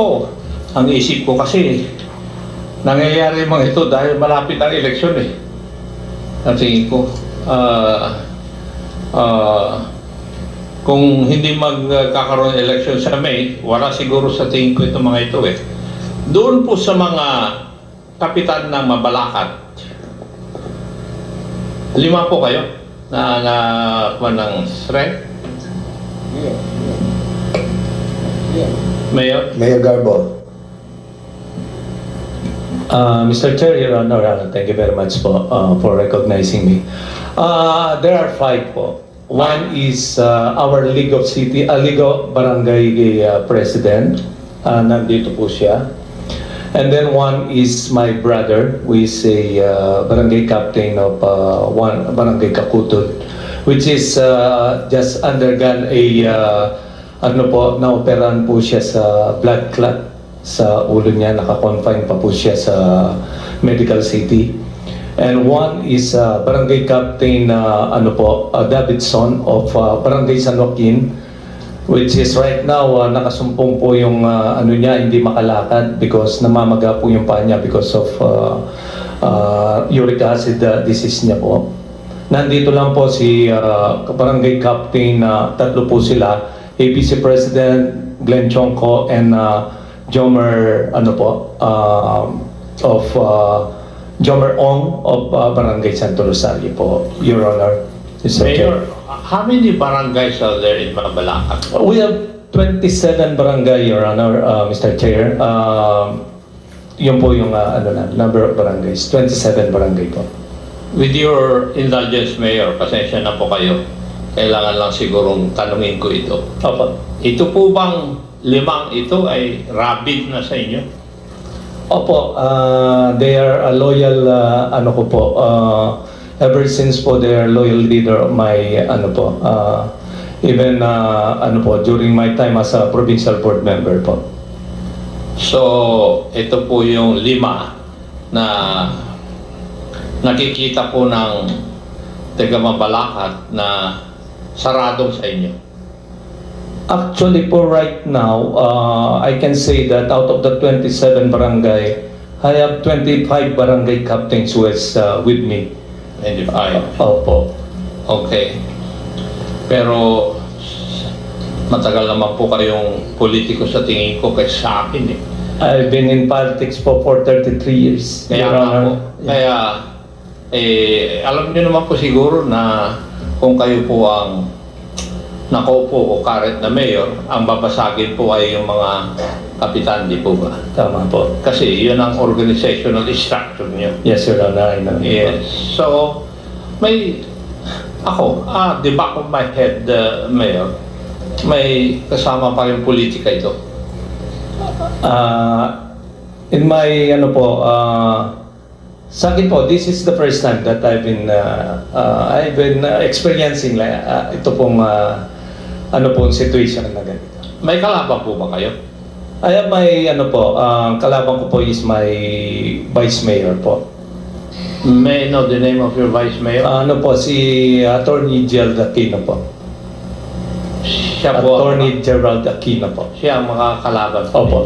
Ako, ang isip ko kasi, nangyayari mga ito dahil malapit ang eleksyon eh. Ang tingin ko, ah, ah, kung hindi magkakaroon ng eleksyon sa May, wala siguro sa tingin ko itong mga ito eh. Doon po sa mga kapitan ng Mabalakat, lima po kayo na na kuha ng strength. Mayor? Mayor Garbo. Uh, Mr. Chair, Your Honor, uh, thank you very much po uh, for recognizing me. Uh, there are five po. One is uh, our League of City, uh, League of Barangay uh, President. Uh, nandito po siya. And then one is my brother, who is a uh, barangay captain of uh, one barangay Kakutod, which is uh, just undergone a uh, ano po, naoperahan po siya sa blood clot sa ulo niya, naka-confine pa po siya sa medical city. And one is uh, barangay captain uh, ano po, uh, Davidson of uh, barangay San Joaquin, which is right now uh, nakasumpong po yung uh, ano niya hindi makalakad because namamaga po yung paa niya because of uh, uh, uric acid uh, disease niya po. Nandito lang po si uh, barangay captain na tatlo po sila, ABC President Glenn Chongko and uh, Jomer ano po uh, of uh, Jomer Ong of uh, Barangay Santo Rosario po, Your Honor. Mr. Mayor, how many barangays are there in Mabalacat? We have 27 barangay, Your Honor, uh, Mr. Chair. Um, yun po yung uh, ano na, number of barangays. 27 barangay po. With your indulgence, Mayor, pasensya na po kayo. Kailangan lang sigurong tanungin ko ito. Opo. Ito po bang limang ito ay rabid na sa inyo? Opo, uh, they are a loyal, uh, ano ko po, uh, ever since po they are loyal leader of my, ano po, uh, even, uh, ano po, during my time as a provincial board member po. So, ito po yung lima na nakikita po ng taga Mabalacat na saradong sa inyo. Actually po right now, uh, I can say that out of the 27 barangay, I have 25 barangay captains who is uh, with me. 25. Opo. Okay. Pero matagal naman po kayong politiko sa tingin ko kaysa sa akin eh. I've been in politics po for 33 years. Kaya Your nga Honor. po, kaya eh, alam niyo naman po siguro na kung kayo po ang nakaupo o karet na mayor, ang babasagin po ay yung mga kapitan, di po ba? Tama po. Kasi yun ang organizational structure niyo. Yes, Your Honor, I know. Yes. So, may, ako, ah, the back of my head, uh, Mayor, may kasama pa yung politika ito. Uh, in my, ano po, uh, sa akin po, this is the first time that I've been, uh, uh, I've been uh, experiencing uh, ito pong, uh, ano po, situation na ganito. May kalaban po ba kayo? I have my, ano po, ang kalaban ko po is my vice mayor po. May I know the name of your vice mayor? ano po, si Attorney Gerald Aquino po. siya po Attorney Gerald Aquino po. siya ang makakalaban po. Opo.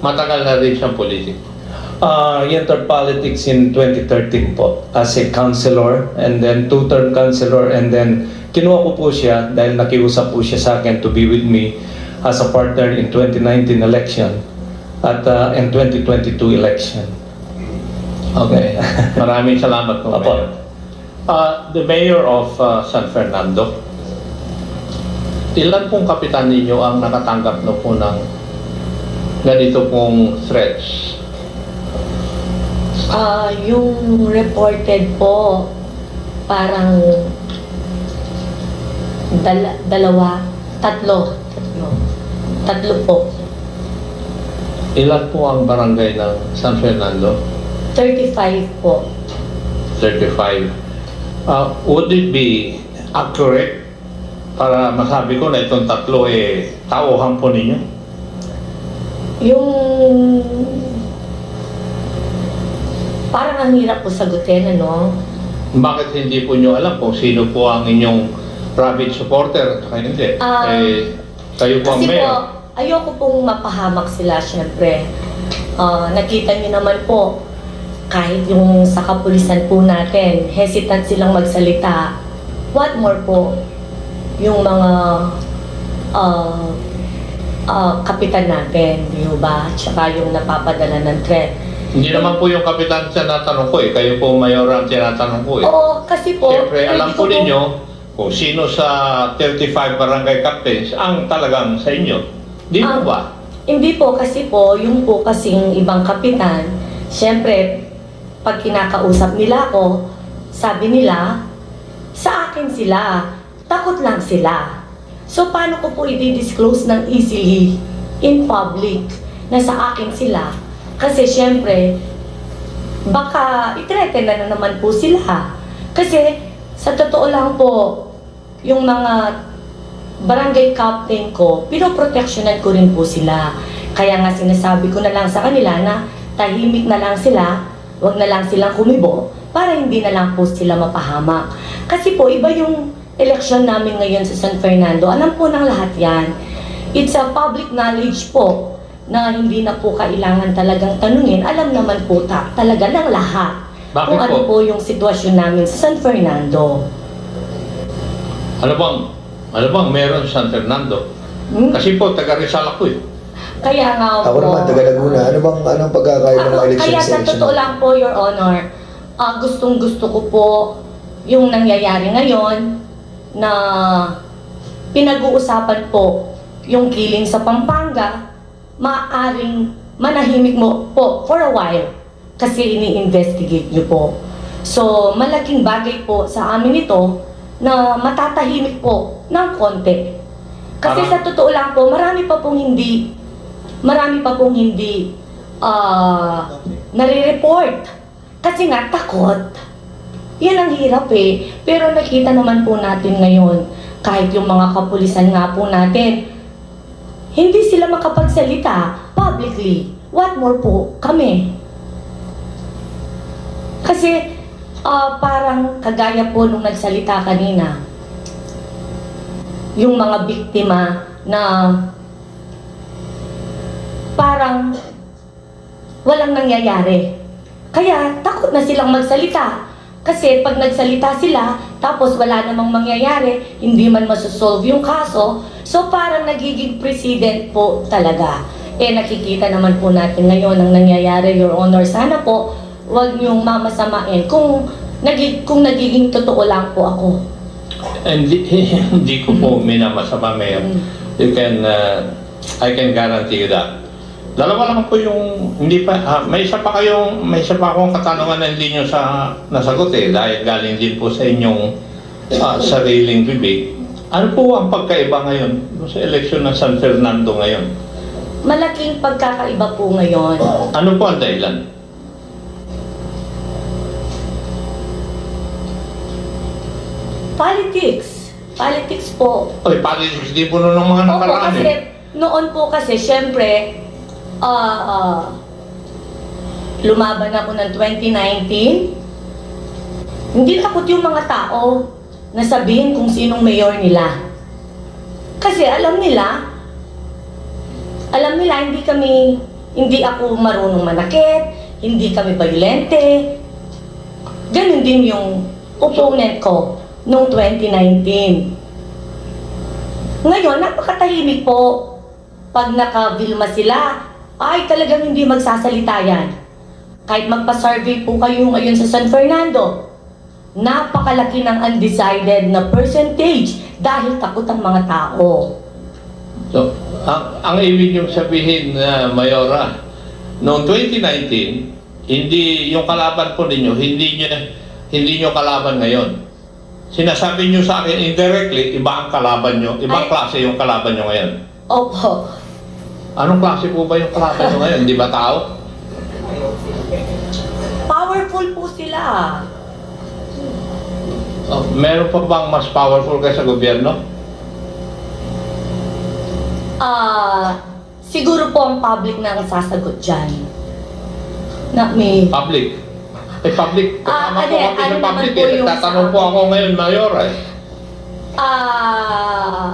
Matagal na rin siyang politiko. Uh, he entered politics in 2013 po as a councilor and then two-term councilor and then kinuha ko po siya dahil nakiusap po siya sa akin to be with me as a partner in 2019 election at uh, in 2022 election. Okay. Maraming salamat po, Opo. Mayor. Uh, the mayor of uh, San Fernando, ilan pong kapitan ninyo ang nakatanggap no po ng ganito pong threats? Ah, yung reported po, parang dala, dalawa, tatlo, tatlo, tatlo po. Ilan po ang barangay ng San Fernando? 35 po. 35. Uh, would it be accurate para masabi ko na itong tatlo eh tauhan po ninyo? Yung parang ang hirap po sagutin, ano? Bakit hindi po nyo alam kung sino po ang inyong rabid supporter at saka hindi? Ah, eh, kayo po ang Kasi mayor. po, ayoko pong mapahamak sila, syempre. Ah, nakita niyo naman po, kahit yung sa kapulisan po natin, hesitant silang magsalita. What more po, yung mga ah, ah, kapitan natin, di ba? Tsaka yung napapadala ng threat. Hindi naman po yung kapitan tinatanong ko eh. Kayo po mayor ang tinatanong ko eh. Oo, kasi po, Siyempre, alam po ninyo kung sino sa 35 barangay captains ang talagang sa inyo. Di po Ah. ba? Hindi po, kasi po, yung po kasing ibang kapitan, syempre, pag kinakausap nila ako, sabi nila, sa akin sila, takot lang sila. So, paano ko po i-disclose ng easily in public na sa akin sila? Kasi syempre, baka itreten na, na naman po sila. Kasi, sa totoo lang po, yung mga barangay captain ko, pinoproteksyonan ko rin po sila. Kaya nga sinasabi ko na lang sa kanila na tahimik na lang sila, wag na lang silang kumibo, para hindi na lang po sila mapahamak. Kasi po, iba yung eleksyon namin ngayon sa San Fernando. Alam po ng lahat yan. It's a public knowledge po na hindi na po kailangan talagang tanungin. Alam naman po ta talaga ng lahat Bakit kung ano po? po yung sitwasyon namin sa San Fernando. Ano bang, ano bang meron sa San Fernando? Hmm? Kasi po, taga Rizal ako eh. Kaya nga Ako po. naman, taga Laguna. Ano bang anong pagkakaiba ng Ako, election kaya sa sa election? totoo lang po, Your Honor, ah, gustong gusto ko po yung nangyayari ngayon na pinag-uusapan po yung killing sa Pampanga, maaaring manahimik mo po for a while kasi ini-investigate nyo po. So, malaking bagay po sa amin ito na matatahimik po ng konti. Kasi Parang- sa totoo lang po, marami pa pong hindi, marami pa pong hindi ah nare-report. Kasi nga, takot. Yan ang hirap eh. Pero nakita naman po natin ngayon, kahit yung mga kapulisan nga po natin, hindi sila makapagsalita publicly. What more po kami? Kasi ah, parang kagaya po nung nagsalita kanina, yung mga biktima na parang walang nangyayari. Kaya takot na silang magsalita. Kasi pag nagsalita sila, tapos wala namang mangyayari, hindi man masosolve yung kaso, so parang nagiging president po talaga. Eh nakikita naman po natin ngayon ang nangyayari, Your Honor. Sana po, wag niyong mamasamain kung, nagi, kung nagiging totoo lang po ako. Hindi, hindi ko po minamasama, Mayor. Mm. You can, uh, I can guarantee you that. Dalawa lang po yung, hindi pa, ah, may isa pa kayong, may isa pa akong katanungan na hindi nyo sa nasagot eh, dahil galing din po sa inyong ah, sariling bibig. Ano po ang pagkaiba ngayon sa eleksyon ng San Fernando ngayon? Malaking pagkakaiba po ngayon. Ano po ang dahilan? Politics. Politics po. Oy, politics din po noon ng mga Opo, nakaraan kasi eh. noon po kasi syempre ah ah, lumaban ako ng 2019. Hindi takot yung mga tao na sabihin kung sinong mayor nila. Kasi alam nila, alam nila hindi kami, hindi ako marunong manakit, hindi kami violente. Ganon din yung opponent ko noong 2019. Ngayon, napakatahimik po. Pag nakabilma sila, ay talagang hindi magsasalita yan. Kahit magpa-survey po kayo ngayon sa San Fernando, napakalaki ng undecided na percentage dahil takot ang mga tao. So, ang, ang ibig niyong sabihin na Mayora, noong 2019, hindi yung kalaban po ninyo, hindi niyo hindi niyo kalaban ngayon. Sinasabi niyo sa akin indirectly, iba ang kalaban niyo, ibang Ay. klase yung kalaban niyo ngayon. Opo. Anong klase po ba yung kalaban niyo ngayon? Di ba tao? Powerful po sila. Oh, meron pa bang mas powerful kaysa gobyerno? Ah, siguro po ang public na ang sasagot dyan. Na may Public. Eh, public. Ah, Kasama ano po kami ano sa public. naman po Eh. yung Nagtatanong sa- po ako ngayon, Mayora. Eh. Ah,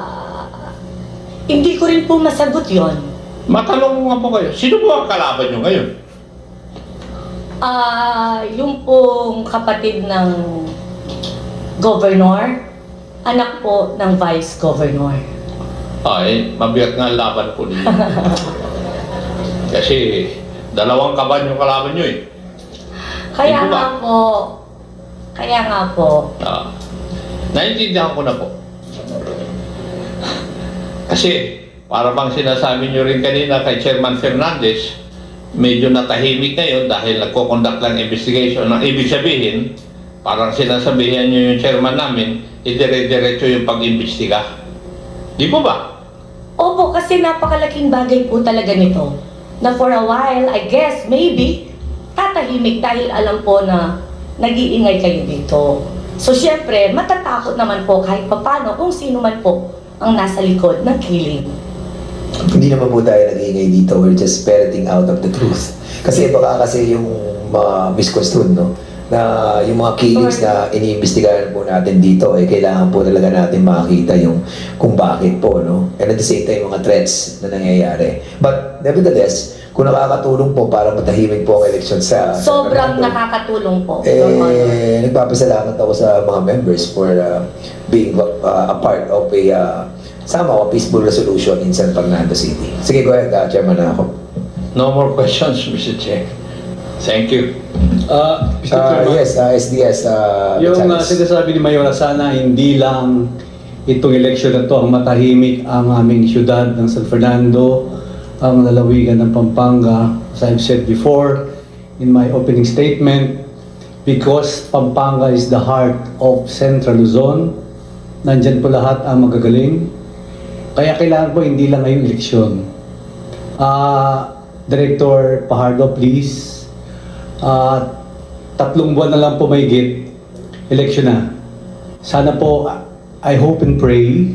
Hindi ko rin po masagot yon. Matanong mo nga po kayo, sino po ang kalaban nyo ngayon? Ah, yung pong kapatid ng governor, anak po ng vice governor. Ay, mabigat nga ang laban po ninyo. Kasi dalawang kaban yung kalaban nyo eh. Kaya Hindi po ba? nga po, kaya nga po, Ah, naiintindihan ko na po. Kasi, para bang sinasabi nyo rin kanina kay Chairman Fernandez, medyo natahimik ngayon dahil nagko-conduct lang investigation. Ang ibig sabihin, parang sinasabihan nyo yung chairman namin, idire-diretso yung pag-imbestiga. Di po ba? Opo, kasi napakalaking bagay po talaga nito. Na for a while, I guess, maybe, tatahimik dahil alam po na nag-iingay kayo dito. So, syempre, matatakot naman po kahit papano kung sino man po ang nasa likod ng killing. Hindi naman po tayo nag-iingay dito. We're just ferreting out of the truth. Kasi baka kasi yung mga misconstrued, no? Na yung mga killings na iniimbestigahan po natin dito, eh, kailangan po talaga natin makita yung kung bakit po, no? And at the same time, mga threats na nangyayari. But nevertheless, kung nakakatulong po para matahimik po ang eleksyon sa... sa Sobrang Fernando, nakakatulong po, eh, nagpapasalamat ako sa mga members for uh, being uh, a part of a uh, somehow a peaceful resolution in San Fernando City. Sige, go ahead, uh, Chairman na ako. No more questions, Mr. Chair. Thank you. Uh, Mr. Uh, Chairman, yes, uh, SDS. Uh, yung uh, sinasabi ni Mayora, sana hindi lang itong election na to ang matahimik ang aming syudad ng San Fernando, ang lalawigan ng Pampanga, as I've said before in my opening statement, because Pampanga is the heart of Central Luzon, nandyan po lahat ang magagaling, kaya kailangan po hindi lang ngayong eleksyon. Ah, Director Pahardo, please, Ah, tatlong buwan na lang po may election na. Sana po, I hope and pray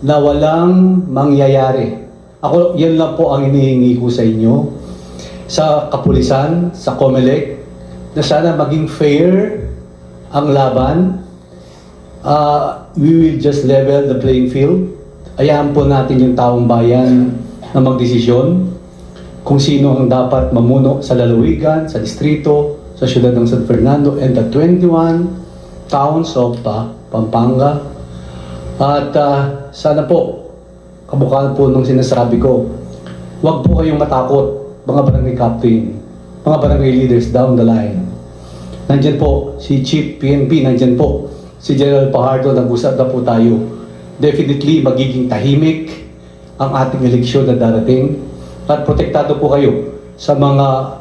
na walang mangyayari. Ako, yan lang po ang inihingi ko sa inyo. Sa kapulisan, sa COMELEC, na sana maging fair ang laban. Ah, we will just level the playing field. Ayahan po natin yung taong bayan na magdesisyon kung sino ang dapat mamuno sa lalawigan, sa distrito, sa siyudad ng San Fernando, and the 21 towns of uh, Pampanga. At uh, sana po, kabukal po nung sinasabi ko, huwag po kayong matakot, mga barangay captain, mga barangay leaders down the line. Nandyan po si Chief PNP, nandyan po si General Pahardo, nag-usap na po tayo. Definitely magiging tahimik ang ating eleksyon na darating at protektado po kayo sa mga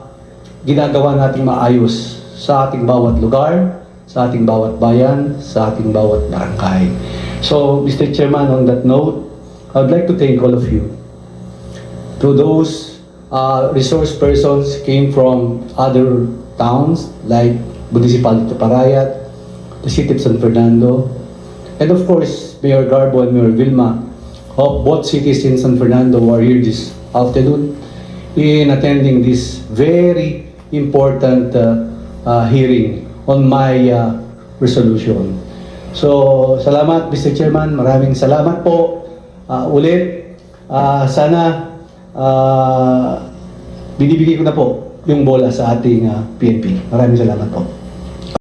ginagawa nating maayos sa ating bawat lugar, sa ating bawat bayan, sa ating bawat barangay. So, Mr. Chairman, on that note, I would like to thank all of you. To those uh, resource persons came from other towns like Municipality of Parayat, the City of San Fernando, and of course, Mayor Garbo and Mayor Vilma of both cities in San Fernando who here this afternoon in attending this very important uh, uh, hearing on my uh, resolution. So, salamat Mr. Chairman, maraming salamat po uh, ulit. Uh, sana uh, binibigay ko na po yung bola sa ating uh, PNP. Maraming salamat po.